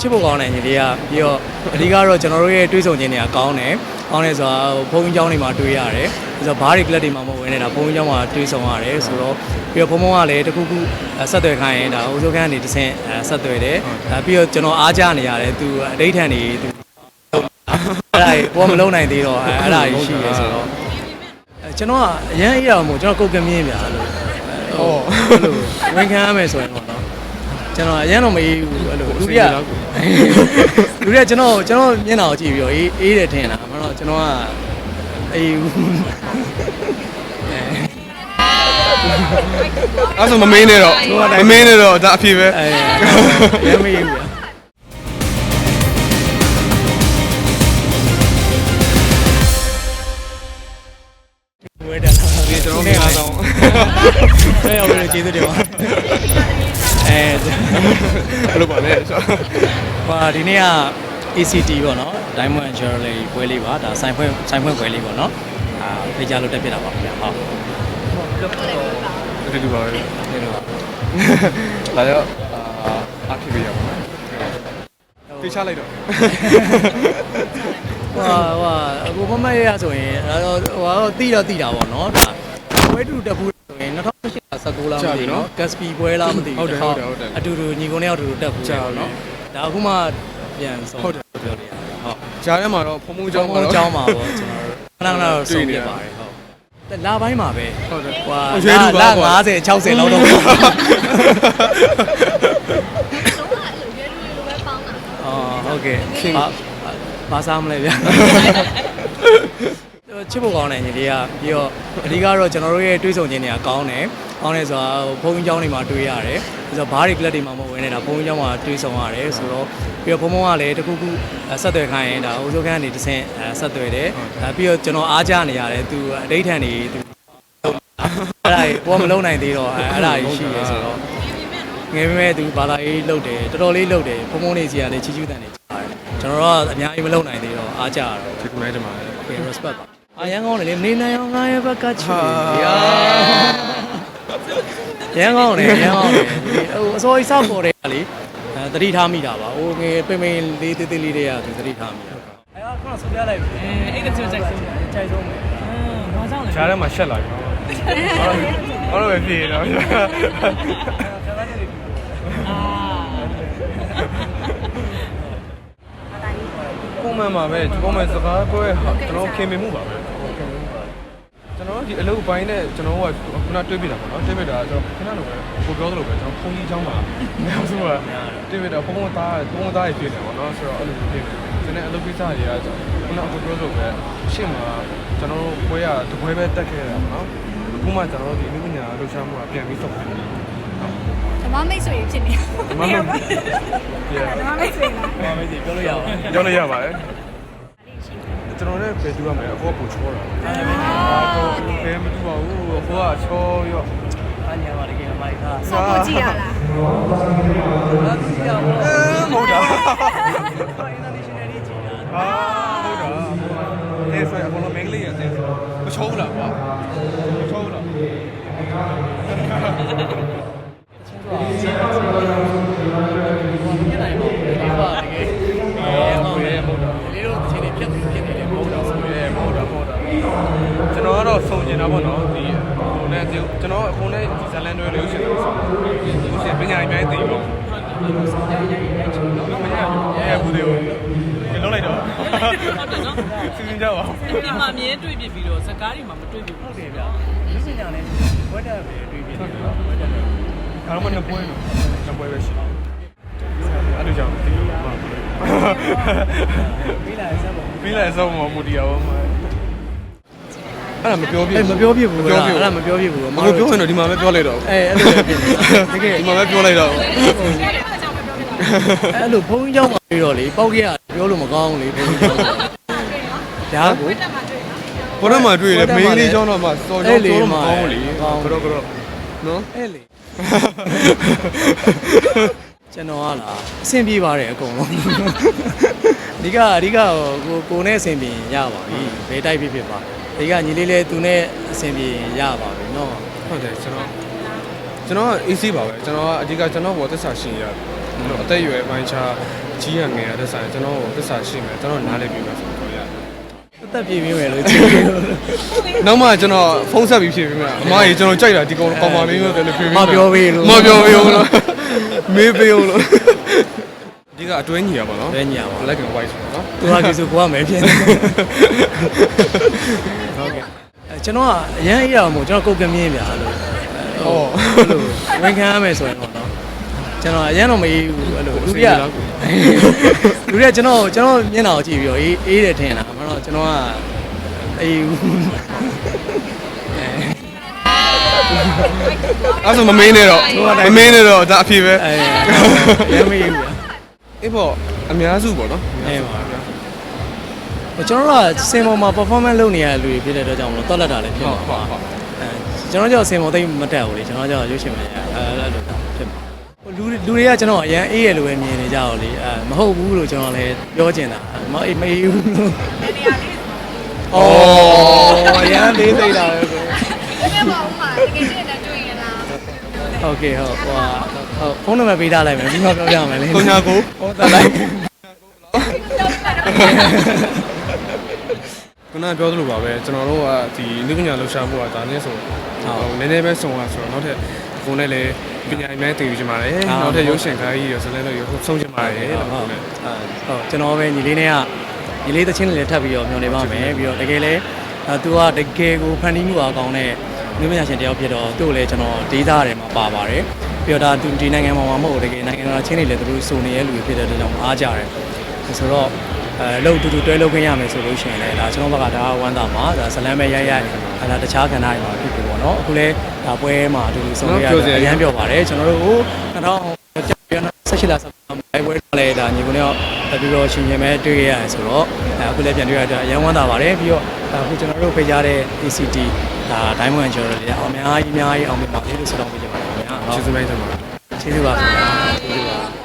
ချစ်ဖို့ကောင်းတယ်ညီလေးကပြီးတော့အဓိကတော့ကျွန်တော်တို့ရဲ့တွေးဆုံခြင်းတွေကကောင်းတယ်ကောင်းတယ်ဆိုတာဘုန်းကြီးကျောင်းတွေမှာတွေးရတယ်ဆိုတော့ဘားတွေကလပ်တွေမှာမဝင်နေတာဘုန်းကြီးကျောင်းမှာတွေးဆုံရတယ်ဆိုတော့ပြီးတော့ဘုံဘုံကလည်းတခုခုဆက်သွယ်ခိုင်းရင်ဒါအိုးစိုးခန်းကနေတစ်ဆင့်ဆက်သွယ်တယ်ဒါပြီးတော့ကျွန်တော်အားကြနေရတယ်သူအဋိဌာန်နေသူအဲ့ဒါကိုမလုံးနိုင်သေးတော့အဲ့ဒါကြီးရှိရဲဆိုတော့ကျွန်တော်ကအရန်အေးရအောင်မို့ကျွန်တော်ကုတ်ကမြင်းပြာလို့ဟောလို့ဝန်ခံရမယ်ဆိုရင်တော့နော် ကျွန်တော်အရင်တော့မအေးဘူးအဲ့လိုလူတွေကလူတွေကကျွန်တော်ကျွန်တော်မျက်နှာကိုကြည့်ပြီးတော့အေးအေးတယ်ထင်တာမတော့ကျွန်တော်ကအေးဘူးအဲ့ဆိုမမင်းနဲ့တော့မမင်းနဲ့တော့ဒါအဖြစ်ပဲအဲရမ်းမအေးဘူးဗျာဝဲတယ်လားဒီကျွန်တော်များတော့ဆဲရောက်ပြီးကျေးဇူးတင်ပါ အဲဘယ်လိုပါလဲဆိုဟိုဒီနေ့က ACT ပေါ့နော် Diamond and Jewelry ပွဲလေးပါဒါဆိုင်ဖွင့်ဆိုင်ဖွင့်ပွဲလေးပေါ့နော်အာဖေးကြလို့တက်ပြတာပါခင်ဗျာဟုတ်ဒီလိုပါပဲဒီလိုပါလာတော့အာအဖြစ်ပြရပါမယ်ပြေးချလိုက်တော့ဟွာဟွာအခုမမရရဆိုရင်အဲ့တော့ဟိုတော့တိတော့တိတာပေါ့နော်ဒါပွဲတူတက်ဘူးဆိုရင် 16လားမသိဘူးနော်ဂက်စပီပွဲလားမသိဘူးဟုတ်တယ်ဟုတ်တယ်ဟုတ်တယ်အတူတူညီကုန်းနဲ့အတူတူတက်ဘူးကြာနော်ဒါအခုမှပြန်ဆုံးဟုတ်တယ်ပြောနေရဟုတ်ဂျားထဲမှာတော့ဖုံဖုံကျောင်းမှာတော့ကျောင်းမှာပေါ့ကျွန်တော်ခဏခဏတော့ဆုံးပြပါတယ်ဟုတ်လာပိုင်းမှာပဲဟုတ်တယ်ဟွာလာ50 60လောက်တော့ဟုတ်ကဲ့ဘာဘာစားမလဲဗျာချစ်ဖို့ကောင်းတယ်ညီလေးကပြီးတော့အဓိကတော့ကျွန်တော်တို့ရဲ့တွေးဆုံခြင်းတွေကကောင်းတယ် ကောင်းတယ်ဆိုတာဘုန်းကြီးကျောင်းတွေမှာတွေးရတယ်ဆိုတော့ဘားတွေကလပ်တွေမှာမဝင်နေတာဘုန်းကြီးကျောင်းမှာတွေးဆုံရတယ်ဆိုတော့ပြီးတော့ဘုံဘုံကလည်းတခုခုဆက်သွယ်ခိုင်းရင်ဒါအိုးစိုးခန်းကနေတစ်ဆင့်ဆက်သွယ်တယ်ဒါပြီးတော့ကျွန်တော်အားကြနေရတယ်သူအဋိဌာန်နေသူအဲ့ဒါကိုမလုံးနိုင်သေးတော့အဲ့ဒါကြီးရှိရဲဆိုတော့ငယ်ပေမဲ့သူဘာသာရေးလုပ်တယ်တော်တော်လေးလုပ်တယ်ဖုံဖုံလေးစီကလည်းချီချူးတန်နေကြားတယ်ကျွန်တော်တို့ကအများကြီးမလုပ်နိုင်သေးတော့အားကြရတော့ဒီကုနိုင်တယ်မှာ okay respect ပါအရန်ကောင်းတယ်လေမနေနိုင်အောင်ငါရဲ့ဘက်ကချီရာ ရန်ကောင်းတယ်ရန်ကောင်းတယ်ဟိုအစောကြီးစောက်ပေါ်တယ်ကလေအဲသတိထားမိတာပါဟိုငယ်ပိမ့်ပိမ့်လေးသေးသေးလေးတွေကသူသတိထားမိတာအဲကခုနဆိုပြလိုက်ပြီအဲအဲ့ဒါသူကြိုက်ဆုံးကြိုက်ဆုံးပဲဘာကြောင့်လဲဂျားထဲမှာရှက်လာပြီဟုတ်တော့ပဲပြေတော့ပုံမှန်ပါပဲပုံမှန်စကားပြောရဟာကျွန်တော်ခင်မင်မှုပါပဲ ကျွန်တော်ဒီအလုပ်ပိုင်းနဲ့ကျွန်တော်ကခုနတွေးပြတာပေါ့နော်တွေးပြတာကျွန်တော်ခဏလိုပဲကိုပြောသလိုပဲကျွန်တော်ဖုန်းကြီးချောင်းပါအများစုကတွေးပြတာဖုန်းဖုန်းသားဖုန်းသားရဖြစ်နေပေါ့နော်ဆိုတော့အဲ့လိုဖြစ်နေကျွန်တော်အလုပ်ကိစ္စတွေကခုနကိုပြောသလိုပဲရှင်းမှာကျွန်တော်တို့ဘွဲရတပွဲပဲတက်ခဲ့တာပေါ့နော်အခုမှကျွန်တော်တို့ဒီလူပညာလှူရှားမှုကပြန်ပြီးဆုံးတယ်ဓမ္မမိတ်ဆွေဖြစ်နေဒီမှာမ Yeah ဓမ္မမိတ်ဆွေလားဘာမေးဒီပြောလို့ရအောင်ပြောလို့ရပါတယ် ကျွန်တော်လည်းပဲတူရမယ်အကောပူချောတာတော့ဘယ်မတူပါဘူးအကောကချောရောအညာပါတကယ်မိုက်သားဆောက်ဖို့ကြည့်ရလားမဟုတ်တာ international ကြီးကြီးတာ အာဟုတ်တာအဲဆိုအကောလုံးမင်္ဂလိရတဲ့မချောလားကွာမချောလား ပြနိုင်ပါဘူးဒီပါတကယ်အဲဟောတယ်ဟုတ်တာဒီလိုအခြေအနေပြတ်ဖြစ်နေတယ်မဟုတ်တော့ဆို ရဲမဟုတ်တာမဟုတ်တာကျွန်တော်ကတော့စုံကျင်တာပေါ့နော်ဒီဟိုနဲ့ ကျွန်တော်အခုနဲ့ဒီဇလန်တွေလို့ရှိတယ်ဆိုလို့ရှိရင်ပညာရေးပိုင်းသိပေါ့မရရဲဘူးတွေကိုလုံးလိုက်တော့စီစဉ်ကြပါဒီမှာမြဲတွေ့ပြပြီးတော့စကားတွေမှာမတွေ့ပြဟုဘူးတ်တယ်ဗျာလူစညာနဲ့ဝက်တက်ပဲတွေးပြီးတယ်နော်ဝက်တက်ပဲအားလုံးနှစ်ပွဲနော်နှစ်ပွဲပဲရှိတယ်အဲ့လိုကြောင့်ဒီလိုမှပြီးလာစမ်းပါပြီးလိုက်ဆုံးမမူတရားပါမ အဲ့ဒါမပြောပြဘူးအဲ့မပြောပြဘူးမပြောပြဘူးအဲ့ဒါမပြောပြဘူးမကိုပြောရင်တော့ဒီမှာပဲပြောလိုက်တော့အဲ့အဲ့လိုပဲဖြစ်နေတာတကယ်ဒီမှာပဲပြောလိုက်တော့အဲ့လိုဘုံကြောင်းမှာပြီးတော့လေပေါက်ခဲ့ရပြောလို့မကောင်းဘူးလေဘုံကြောင်းဒါကိုဘောရမှာတွေ့ရတယ်မင်းလေးကြောင်းတော့မှစော်ကြောင်းတော့မကောင်းဘူးလေကတော့ကတော့နော်အဲ့လေကျွန်တော်ကလားအဆင်ပြေပါတယ်အကုန်လုံးအဓိကအဓိကကိုကိုနဲ့အဆင်ပြေရပါပြီဘယ်တိုက်ဖြစ်ဖြစ်ပါ အဓိကညီလေးလေးသူနဲ့အဆင်ပြေရပါပြီနော်ဟုတ်တယ်ကျွန်တော်ကျွန်တော် AC ပါပဲကျွန်တော်ကအဓိကကျွန်တော်ဘောသက်စာရှင်ရတယ်ကျွန်တော်အသက်အရွယ်ပိုင်းခြားကြီးရငယ်ရတဲ့ဆိုင်ကျွန်တော်ကိုသစ္စာရှိမယ်ကျွန်တော်နားလည်ပြီးမှဆိုတော့ရအသက်ပြည့်ပြီးမယ်လို့ကြည့်လို့နောက်မှကျွန်တော်ဖုန်းဆက်ပြီးဖြေပြီးမှအမကြီးကျွန်တော်ကြိုက်တာဒီကောင်ကောင်မလေးမျိုးတယ်လို့ဖြေပြီးမပြောပေးလို့မပြောပေးဘူးလို့မေးပေးဘူးလို့ဒီကအတွဲညီရပါတော့လဲညာပါ black and white ဆိုတော့နော်သူကကိစ္စကိုကမယ်ဖြစ်နေ ဟုတ်ကဲ့အဲကျွန်တော်ကအရန်အေးရအောင်မို့ကျွန်တော်ကုတ်ကမြင်းပြလို့ဟုတ်လို့ဝန်ခံရမယ်ဆိုရင်တော့ကျွန်တော်အရန်တော့မအေးဘူးအဲ့လိုလူတွေကလူတွေကကျွန်တော်ကျွန်တော်မျက်နှာကိုကြည့်ပြီးတော့အေးအေးတယ်ထင်တာမတော့ကျွန်တော်ကအေးဘူးအဲ့ဆိုမမင်းနဲ့တော့မမင်းနဲ့တော့ဒါအဖြေပဲအဲရမ်းမေးဘူးအေးပေါ့အများစုပေါ့နော်အဲပါ ကျွန်တော်တို့ကစင်ပေါ်မှာ performance လုပ်နေရတဲ့လူတွေဖြစ်တဲ့အတွက်ကြောင့်မလို့တော်လက်တာလည်းဖြစ်ဟုမှာတ်ပါဟုတ်ဟုတ်အဲကျွန်တော်ကြောင့်စင်ပေါ်သိမ့်မတက်ဘူးလေကျွန်တော်ကြောင့်ရွှေရှင်မရအဲအဲ့လိုဖြစ်မှာလူလူတွေကကျွန်တော်အရန်အေးရလို့ပဲမြင်နေကြတော့လေအဲမဟုတ်ဘူးလို့ကျွန်တော်လည်းပြောချင်တာမအေးမအေးဘူးလို့နေနေရာလေးအော်အရန်လေးသိတာပဲဘယ်မှာဥမာတကယ်ချင်းနဲ့တွေ့ရလားဟုတ်ကဲ့ဟုတ်ဟိုဟုတ်ဖုန်းနံပါတ်ပေးထားလိုက်မယ်ပြီးမှပြောပြမယ်လေကိုညာကိုဟုတ်တယ်လိုက် ခုနကပြောသလိုပါပဲကျွန်တော်တို့ကဒီလူပညာလှူရှာမှုကဒါနဲ့ဆိုဟိုနည်းနည်းပဲစုံရဆိုတော့နောက်ထပ်ကိုနဲ့လည်းပညာရေးများတည်ယူချင်ပါတယ်နောက်ထပ်ရုပ်ရှင်ကားကြီးရောဇလန်းတို့ရောဆုံးချင်ပါတယ်ဟုလို့တ်ပြောဟုတ်နေဟုတ်ကျွန်တော်ပဲညီလေးနဲ့ကညီလေးသချင်းလေးထပ်ပြီးတော့မျှော်နေပါမယ်ပြီးတော့တကယ်လဲအဲသူကတကယ်ကိုဖန်တီးမှုအကောင်းတဲ့လူပညာရှင်တယောက်ဖြစ်တော့သူ့ကိုလည်းကျွန်တော်ဒေတာတယ်မှာပါပါတယ်ပြီးတော့ဒါသူဒီနိုင်ငံမှာမဟုတ်ဘူးတကယ်နိုင်ငံတော်ချင်းတွေလည်းသူတို့စုံနေတဲ့လူတွေဖြစ်တဲ့အတွက်ကြောင့်အားကြတယ်ဆိုတော့ အဲလို့တူတူတွဲလုပ်ခွင့်ရမယ်ဆိုလို့ရှိရင်လည်းဒါကျွန်တော်ဘက်ကဒါဝမ်းသာမှာဒါဇလန်းပဲရိုက်ရိုက်အဲဒါတခြားကဏ္ဍတွေမှာဖြစ်ပြီပေါ့နော်အခုလဲဒါပွဲမှာအတူတူဆုံးရရတယ်အရန်ပြောပါတယ်ကျွန်တော်တို့ဟို2000ဆက်ရှိလာဆက်လိုက်ပွဲတော့လည်းဒါညီကုန်းရောပြီးတော့ရှင်ရှင်ပဲတွေ့ရရတယ်ဆိုတော့အခုလည်းပြန်တွေ့ရတော့အရန်ဝမ်းသာပါတယ်ပြီးတော့အခုကျွန်တော်တို့ဖိတ်ကြားတဲ့ ACT ဒါ Diamond ကျော်တွေလည်းအများကြီးအများကြီးအောင်မြင်ပါစေလို့ဆုတောင်းပေးကြပါတယ်ခင်ဗျာကျေးဇူးပဲတင်ပါတယ်ကျေးဇူးပါခင်ဗျာကျေးဇူးပါ